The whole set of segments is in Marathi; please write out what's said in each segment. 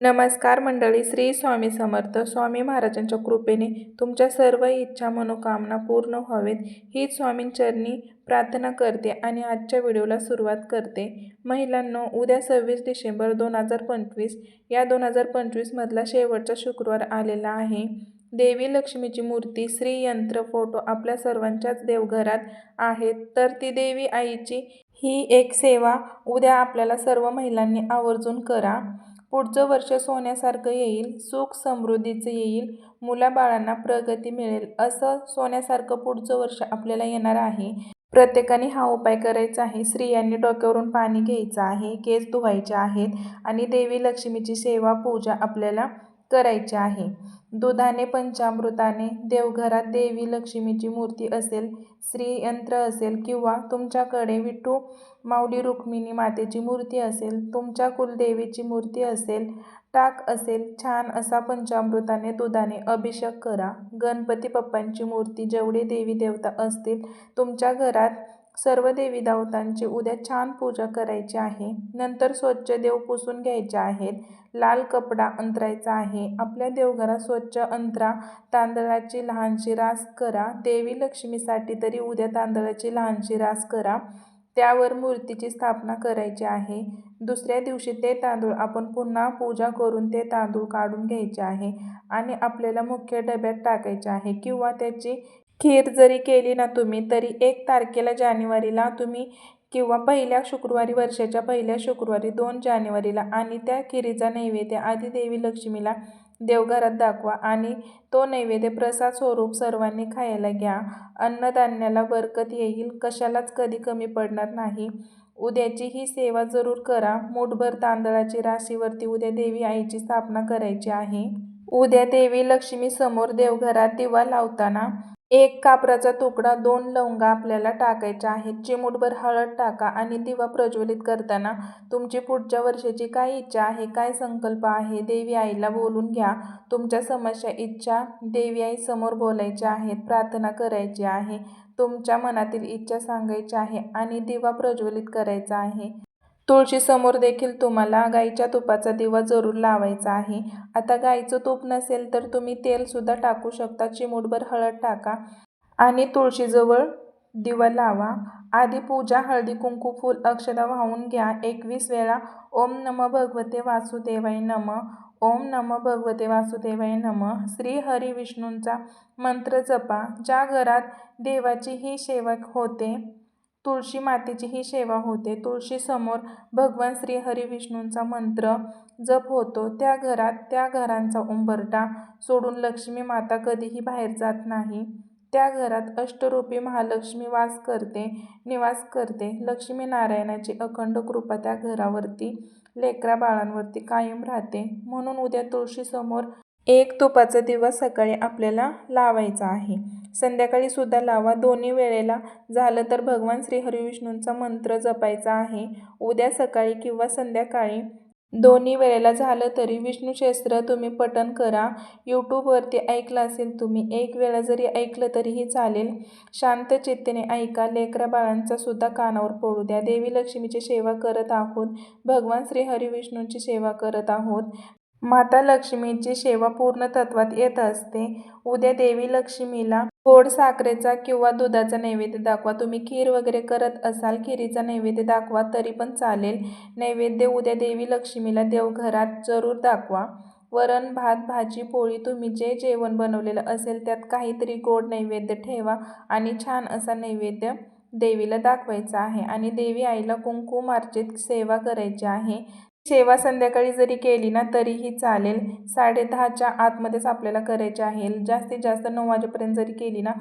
नमस्कार मंडळी श्री स्वामी समर्थ स्वामी महाराजांच्या कृपेने तुमच्या सर्व इच्छा मनोकामना पूर्ण व्हावेत. हीच स्वामींचरणी प्रार्थना करते आणि आजच्या व्हिडिओला सुरुवात करते. महिलांनो उद्या सव्वीस डिसेंबर दोन हजार पंचवीस या दोन हजार पंचवीसमधला शेवटचा शुक्रवार आलेला आहे. देवी लक्ष्मीची मूर्ती श्री यंत्र फोटो आपल्या सर्वांच्याच देवघरात आहेत. तर ती देवी आईची ही एक सेवा उद्या आपल्याला सर्व महिलांनी आवर्जून करा. पुढचं वर्ष सोन्यासारखं येईल सुख समृद्धीचं येईल मुलाबाळांना प्रगती मिळेल असं सोन्यासारखं पुढचं वर्ष आपल्याला येणार आहे. प्रत्येकाने हा उपाय करायचा आहे. स्त्रियांनी डोक्यावरून पाणी घ्यायचं आहे केस धुवायचे आहेत आणि देवी लक्ष्मीची सेवा पूजा आपल्याला करायचे आहे. दुधाने पंचामृताने देवघरात देवी लक्ष्मीची मूर्ती असेल श्रीयंत्र असेल किंवा तुमच्याकडे विठू माऊली रुक्मिणी मातेची मूर्ती असेल तुमच्या कुलदेवीची मूर्ती असेल टाक असेल छान असा पंचामृताने दुधाने अभिषेक करा. गणपती पप्पांची मूर्ती जेवढे देवी देवता असतील तुमच्या घरात सर्व देवी दावतांची उद्या छान पूजा करायची आहे. नंतर स्वच्छ देव पुसून घ्यायचे आहेत. लाल कपडा अंतरायचा आहे. आपल्या देवघरात स्वच्छ अंतरा तांदळाची लहानशी रास करा. देवी लक्ष्मीसाठी तरी उद्या तांदळाची लहानशी रास करा. त्यावर मूर्तीची स्थापना करायची आहे. दुसऱ्या दिवशी ते तांदूळ आपण पुन्हा पूजा करून ते तांदूळ काढून घ्यायचे आहे. आणि आपल्याला मुख्य डब्यात टाकायचे आहे किंवा त्याची खीर जरी केली ना तुम्ही तरी एक तारखेला जानेवारीला तुम्ही किंवा पहिल्या शुक्रवारी वर्षाच्या पहिल्या शुक्रवारी दोन जानेवारीला आणि त्या खिरीचा नैवेद्य आधी देवी लक्ष्मीला देवघरात दाखवा आणि तो नैवेद्य प्रसाद स्वरूप सर्वांनी खायला घ्या. अन्नधान्याला बरकत येईल कशालाच कधी कमी पडणार नाही. उद्याची ही सेवा जरूर करा. मूठभर तांदळाची राशीवरती उद्या देवी आईची स्थापना करायची आहे. उद्या देवी लक्ष्मी समोर देवघरात दिवा लावताना एक कापराचा तुकडा दोन लवंगा आपल्याला टाकायच्या आहेत. चिमूटभर हळद टाका आणि दिवा प्रज्वलित करताना तुमची पुढच्या वर्षाची काय इच्छा आहे काय संकल्प आहे देवी आईला बोलून घ्या. तुमच्या समस्या इच्छा देवी आई समोर बोलायच्या आहेत प्रार्थना करायची आहे. तुमच्या मनातील इच्छा सांगायची आहे आणि दिवा प्रज्वलित करायचा आहे. तुळशीसमोर देखील तुम्हाला गाईच्या तुपाचा दिवा जरूर लावायचा आहे. आता गाईचं तूप नसेल तर तुम्ही तेलसुद्धा टाकू शकता. चिमूटभर हळद टाका आणि तुळशीजवळ दिवा लावा. आधी पूजा हळदी कुंकू फूल अक्षदा वाहून घ्या. एकवीस वेळा ओम नम भगवते वासुदेवाय नम. ओम नम भगवते वासुदेवाय नम. श्री हरी विष्णूंचा मंत्र जपा. ज्या घरात देवाची ही सेवा होते तुळशी मातेचीही सेवा होते. तुळशीसमोर भगवान श्री हरिविष्णूंचा मंत्र जप होतो. त्या घरात त्या घरांचा उंबरटा सोडून लक्ष्मी माता कधीही बाहेर जात नाही. त्या घरात अष्टरूपी महालक्ष्मी वास करते निवास करते. लक्ष्मी नारायणाची अखंड कृपा त्या घरावरती लेकरा बाळांवरती कायम राहते. म्हणून उद्या तुळशीसमोर एक तुपाचा दिवा सकाळी आपल्याला लावायचा आहे. संध्याकाळी सुद्धा लावा. दोन्ही वेळेला झालं तर भगवान श्री हरिविष्णूंचा मंत्र जपायचा आहे. उद्या सकाळी किंवा संध्याकाळी दोन्ही वेळेला झालं तरी विष्णूशास्त्र तुम्ही पठण करा. यूट्यूबवरती ऐकलं असेल तुम्ही एक वेळा जरी ऐकलं तरीही चालेल. शांत चित्तेने ऐका. लेकरा बाळांचा सुद्धा कानावर पडू द्या. देवी लक्ष्मीची सेवा करत आहोत. भगवान श्री हरिविष्णूंची सेवा करत आहोत. माता लक्ष्मीची सेवा पूर्ण तत्वात येत असते. उद्या देवी लक्ष्मीला गोड साखरेचा किंवा दुधाचा नैवेद्य दाखवा. तुम्ही खीर वगैरे करत असाल खिरीचा नैवेद्य दाखवा तरी पण चालेल. नैवेद्य उद्या देवी लक्ष्मीला देवघरात जरूर दाखवा. वरण भात भाजी पोळी तुम्ही जे जेवण बनवलेलं असेल त्यात काहीतरी गोड नैवेद्य ठेवा आणि छान असा नैवेद्य देवीला दाखवायचा आहे. आणि देवी आईला कुंकुमार्चित सेवा करायची आहे. सेवा संध्याकाळी जरी केली ना तरीही चालेल. साडेदहाच्या आतमध्येच आपल्याला करायचे आहे. जास्तीत जास्त नऊ वाजेपर्यंत जरी केली ना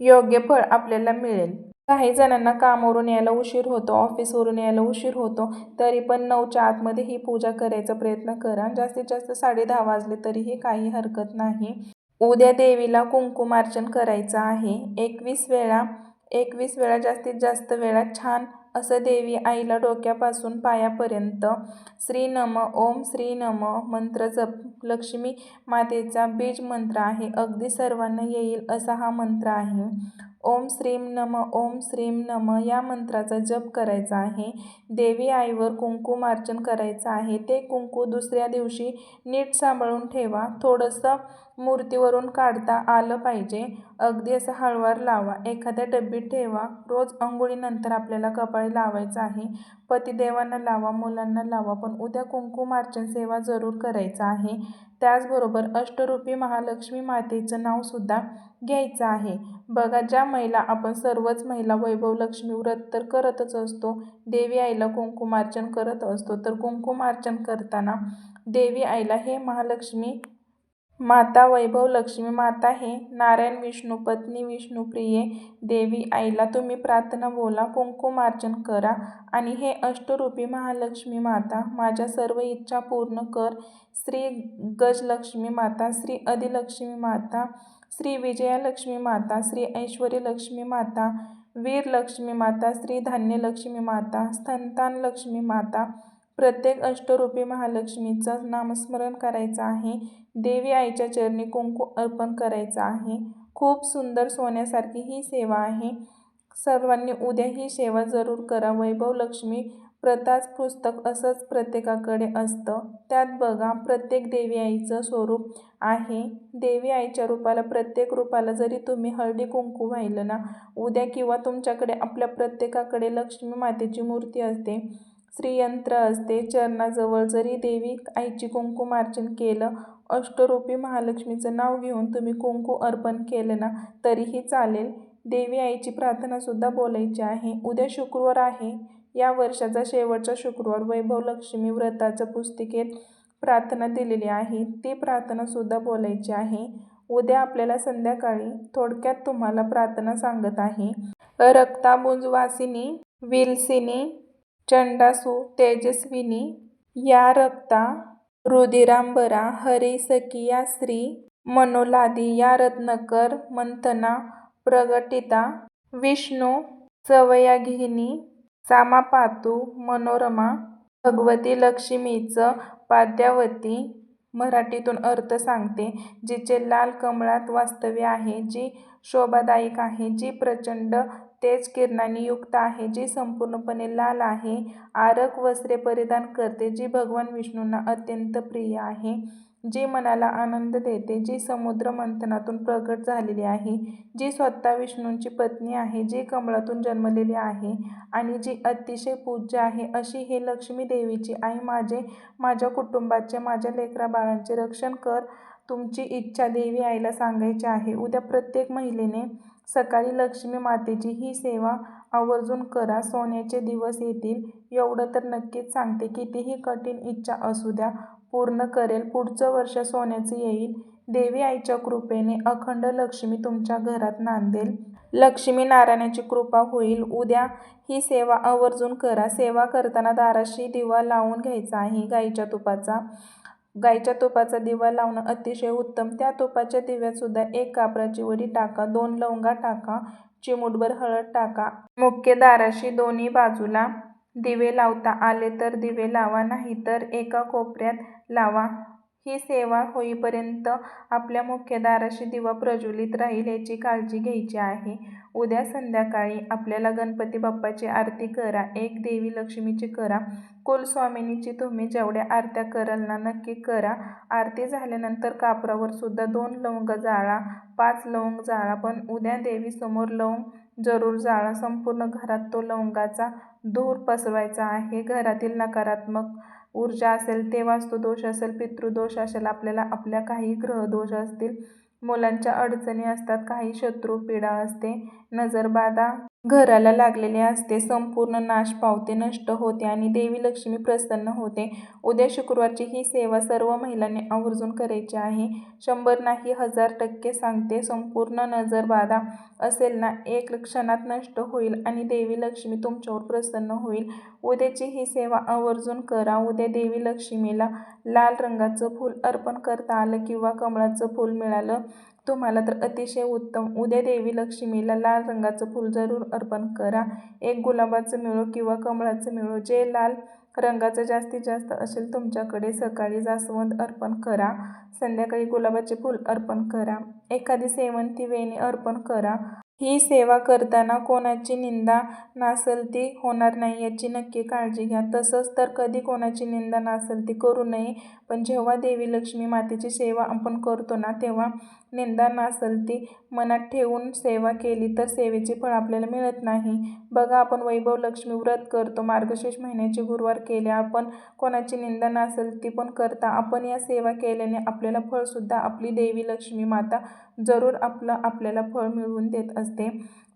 योग्य फळ आपल्याला मिळेल. काही जणांना कामावरून यायला उशीर होतो ऑफिसवरून यायला उशीर होतो तरी पण नऊच्या आतमध्ये ही पूजा करायचा प्रयत्न करा. जास्तीत जास्त साडे दहा वाजले तरीही काही हरकत नाही. उद्या देवीला कुंकुमार्चन करायचं आहे. एकवीस वेळा एकवीस वेळा जास्तीत जास्त वेळा छान असं देवी आईला डोक्यापासून पायापर्यंत श्री नम ओम श्री नम मंत्र जप लक्ष्मी मातेचा बीज मंत्र आहे. अगदी सर्वांना येईल असा हा मंत्र आहे. ओम श्रीम नम ओम श्रीम नम या मंत्राचा जप करायचा आहे. देवी आईवर कुंकुमार्चन करायचं आहे. ते कुंकू दुसऱ्या दिवशी नीट सांभाळून ठेवा. थोडंसं मूर्तीवरून काढता आलं पाहिजे. अगदी असं हळवार लावा. एखाद्या डब्बीत ठेवा. रोज अंघोळीनंतर आपल्याला कपाळी लावायचं आहे. पतिदेवांना लावा मुलांना लावा पण उद्या कुंकुमार्चन सेवा जरूर करायचं आहे. त्याचबरोबर अष्टरूपी महालक्ष्मी मातेचं नावसुद्धा घ्यायचं आहे. बघा ज्या महिला आपण सर्वच महिला वैभव लक्ष्मी व्रत तर करतच असतो. देवी आईला कुंकुमार्चन करत असतो. तर कुंकुमार्चन करताना देवी आईला हे महालक्ष्मी माता वैभव लक्ष्मी माता हे नारायण विष्णू पत्नी विष्णुप्रिये देवी आईला तुम्ही प्रार्थना बोला कुंकुमार्चन करा आणि हे अष्टरूपी महालक्ष्मी माता माझ्या सर्व इच्छा पूर्ण कर. श्री गजलक्ष्मी माता श्री अधिलक्ष्मी माता श्री विजयालक्ष्मी माता श्री ऐश्वर्यलक्ष्मी माता वीरलक्ष्मी माता श्री धान्यलक्ष्मी माता स्तनतान लक्ष्मी माता प्रत्येक अष्टरूपी महालक्ष्मीचं नामस्मरण करायचं आहे. देवी आईच्या चरणी कुंकू अर्पण करायचं आहे. खूप सुंदर सोन्यासारखी ही सेवा आहे. सर्वांनी उद्या ही सेवा जरूर करा. वैभव लक्ष्मी प्रताच पुस्तक असंच प्रत्येकाकडे असतं. त्यात बघा प्रत्येक देवी आईचं स्वरूप आहे. देवी आईच्या रूपाला प्रत्येक रूपाला जरी तुम्ही हळदी कुंकू वाहिलं ना उद्या किंवा तुमच्याकडे आपल्या प्रत्येकाकडे लक्ष्मी मातेची मूर्ती असते श्रीयंत्र असते चरणाजवळ जरी देवी आईची कुंकुमार्चन केलं अष्टरूपी महालक्ष्मीचं नाव घेऊन तुम्ही कुंकू अर्पण केलं ना तरीही चालेल. देवी आईची प्रार्थनासुद्धा बोलायची आहे. उद्या शुक्रवार आहे. या वर्षाचा शेवटचा शुक्रवार वैभव लक्ष्मी व्रताच्या पुस्तिकेत प्रार्थना दिलेली आहे. ती प्रार्थनासुद्धा बोलायची आहे. उद्या आपल्याला संध्याकाळी थोडक्यात तुम्हाला प्रार्थना सांगत आहे. रक्ताबुंजवासिनी विलसिनी चंडासू तेजस्विनी या रक्ता रुधिरांबरा हरिसकिया श्री मनोलादी या रत्नकर मंथना प्रगटिता विष्णू सवयाघिनी सामापातू मनोरमा भगवती लक्ष्मीचं पाद्यावती मराठीतून अर्थ सांगते जिचे लाल कमळात वास्तव्य आहे जी शोभादायक आहे जी प्रचंड तेज किरणांनी युक्त आहे जी संपूर्णपणे लाल आहे आरक वस्त्रे परिधान करते जी भगवान विष्णूंना अत्यंत प्रिय आहे. जी मनाला आनंद देते जी समुद्र मंथनातून प्रगट झालेली आहे जी स्वतः विष्णूंची पत्नी आहे जी कमळातून जन्मलेली आहे आणि जी अतिशय पूज्य आहे अशी हे लक्ष्मी देवीची आई माझे माझ्या कुटुंबाचे माझ्या लेकरा बाळांचे रक्षण कर तुमची इच्छा देवी आईला सांगायची आहे. उद्या प्रत्येक महिलेने सकाळी लक्ष्मी मातेची ही सेवा आवर्जून करा. सोन्याचे दिवस येतील. एवढं तर नक्कीच सांगते कितीही कठीण इच्छा असू द्या पूर्ण करेल पुढचं वर्ष सोन्याचं येईल. देवी आईच्या कृपेने अखंड लक्ष्मी तुमच्या घरात नांदेल. लक्ष्मी नारायणाची कृपा होईल. उद्या ही सेवा आवर्जून करा. सेवा करताना दाराशी दिवा लावून घ्यायचा आहे. गाईच्या तुपाचा गाईच्या तुपाचा दिवा लावणं अतिशय उत्तम. त्या तुपाच्या दिव्यातसुद्धा एक कापराची वडी टाका दोन लवंगा टाका चिमूटभर हळद टाका. मुख्य दाराशी दोन्ही बाजूला दिवे लावता आले तर दिवे लावा नाही तर एका कोपऱ्यात लावा. ही सेवा होईपर्यंत आपल्या मुख्य दाराशी दिवा प्रज्वलित राहील याची काळजी घ्यायची आहे. उद्या संध्याकाळी आपल्याला गणपती बाप्पाची आरती करा. एक देवी लक्ष्मीची करा. कुलस्वामिनीची तुम्ही जेवढ्या आरत्या कराल ना नक्की करा. आरती झाल्यानंतर कापरावर सुद्धा दोन लवंग जाळा पाच लवंग जाळा पण उद्या देवीसमोर लवंग जरूर जाळा. संपूर्ण घरात तो लवंगाचा धूर पसरवायचा आहे. घरातील नकारात्मक ऊर्जा असेल ते वास्तुदोष असेल. पितृदोष असेल आपल्याला आपल्या काही ग्रहदोष असतील. मुलांच्या अडचणी असतात काही शत्रू पीडा असते. नजरबाधा घराला लागलेले असते. संपूर्ण नाश पावते नष्ट होते आणि देवी लक्ष्मी प्रसन्न होते. उद्या शुक्रवारची ही सेवा सर्व महिलांनी आवर्जून करायची आहे. शंभर नाही हजार टक्के सांगते. संपूर्ण नजरबाधा असेल ना एक क्षणात नष्ट होईल आणि देवी लक्ष्मी तुमच्यावर प्रसन्न होईल. उद्याची ही सेवा आवर्जून करा. उद्या देवी लक्ष्मीला लाल रंगाचं फूल अर्पण करता आलं किंवा कमळाचं फूल मिळालं तुम्हाला तर अतिशय उत्तम. उद्या देवी लक्ष्मीला लाल रंगाचं फूल जरूर अर्पण करा. एक गुलाबाचं मिळो किंवा कमळाचं मिळो. जे लाल रंगाचं जास्तीत जास्त असेल तुमच्याकडे सकाळी जास्वंद अर्पण करा. संध्याकाळी गुलाबाचे फूल अर्पण करा. एखादी सेवंती वेणी अर्पण करा. ही सेवा करताना कोणाची निंदा नासल ती होणार नाही याची नक्की काळजी घ्या. तसंच तर कधी कोणाची निंदा नासलती करू नये. पण जेव्हा देवी लक्ष्मी मातेची सेवा आपण करतो ना तेव्हा निंदा नसेल ती मनात ठेवून सेवा केली तर सेवेचे फळ आपल्याला मिळत नाही. बघा आपण वैभव लक्ष्मी व्रत करतो मार्गशीर्ष महिन्याचे गुरुवार केले आपण कोणाची निंदा नसेल ती पण करता. आपण या सेवा केल्याने आपल्याला फळसुद्धा आपली देवी लक्ष्मी माता जरूर आपलं आपल्याला फळ मिळवून देत असते.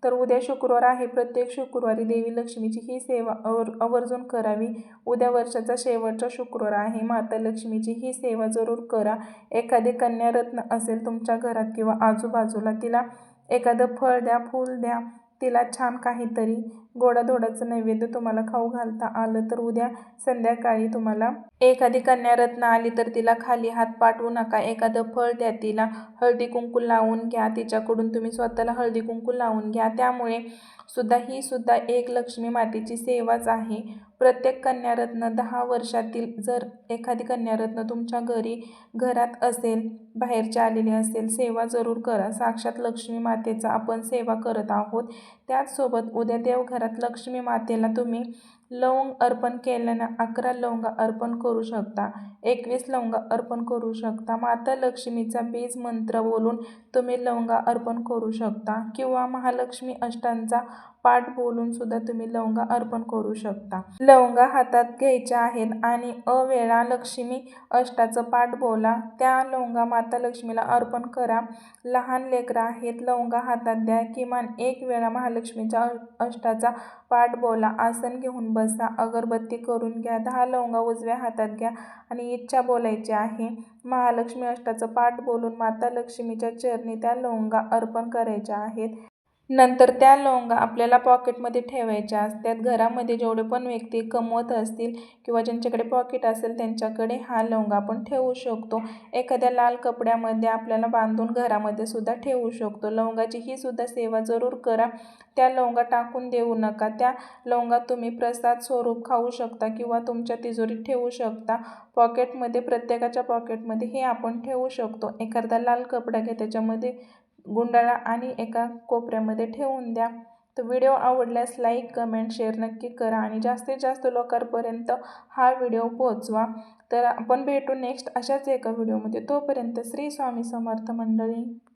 तर उद्या शुक्रवार आहे. प्रत्येक शुक्रवारी देवी लक्ष्मीची ही सेवा अवर आवर्जून करावी. उद्या वर्षाचा शेवटचा शुक्रवार आहे. माता लक्ष्मीची ही सेवा जरूर करा. एखादी कन्यारत्न असेल तुमच्या घरात किंवा आजूबाजूला तिला एखादं फळ द्या फूल द्या तिला छान काहीतरी गोडाधोडाचं नैवेद्य तुम्हाला खाऊ घालता आलं तर उद्या संध्याकाळी तुम्हाला एखादी कन्यारत्न आली तर तिला खाली हात पाठवू नका. एखादं फळ द्या तिला. हळदी कुंकू लावून घ्या. तिच्याकडून तुम्ही स्वतःला हळदी कुंकू लावून घ्या. त्यामुळे सुद्धा ही सुद्धा एक लक्ष्मी मातेची सेवाच आहे. प्रत्येक कन्यारत्न दहा वर्षातील जर एखादी कन्यारत्न तुमच्या घरी घरात असेल बाहेरची आलेली असेल सेवा जरूर करा. साक्षात लक्ष्मी मातेचा आपण सेवा करत आहोत. त्याचसोबत उद्या देवघरात लक्ष्मी मातेला तुम्ही लवंग अर्पण केल्यानं अकरा लवंगा अर्पण करू शकता. एकवीस लवंगा अर्पण करू शकता. माता लक्ष्मीचा बीज मंत्र बोलून तुम्ही लवंगा अर्पण करू शकता. किंवा महालक्ष्मी अष्टांचा पाठ बोलून सुद्धा तुम्ही लवंगा अर्पण करू शकता. लवंगा हातात घ्यायच्या आहेत आणि अवेळा लक्ष्मी अष्टाचं पाठ बोला. त्या लवंगा माता लक्ष्मीला अर्पण करा. लहान लेकरं आहेत लवंगा हातात द्या. किमान एक वेळा महालक्ष्मीच्या अष्टाचा पाठ बोला. आसन घेऊन बसा. अगरबत्ती करून घ्या. दहा लवंगा उजव्या हातात घ्या आणि इच्छा बोलायची आहे. महालक्ष्मी अष्टाचं पाठ बोलून माता लक्ष्मीच्या चरणी त्या लवंगा अर्पण करायच्या आहेत. नंतर त्या लवंगा आपल्याला पॉकेटमध्ये ठेवायच्या असतात. घरामध्ये जेवढे पण व्यक्ती कमवत असतील किंवा ज्यांच्याकडे पॉकेट असेल त्यांच्याकडे हा लवंगा आपण ठेवू शकतो. एखाद्या लाल कपड्यामध्ये आपल्याला बांधून घरामध्ये सुद्धा ठेवू शकतो. लवंगाची ही सुद्धा सेवा जरूर करा. त्या लवंगा टाकून देऊ नका. त्या लवंगा तुम्ही प्रसाद स्वरूप खाऊ शकता किंवा तुमच्या तिजोरीत ठेवू शकता. पॉकेटमध्ये प्रत्येकाच्या पॉकेटमध्ये हे आपण ठेवू शकतो. एखादा लाल कपडा घ्या त्याच्यामध्ये गुंडाळा आणि एका कोपऱ्यामध्ये ठेवून द्या. तर व्हिडिओ आवडल्यास लाईक कमेंट शेअर नक्की करा आणि जास्तीत जास्त लोकांपर्यंत हा व्हिडिओ पोहोचवा. तर आपण भेटू नेक्स्ट अशाच एका व्हिडिओमध्ये. तोपर्यंत श्री स्वामी समर्थ मंडळी.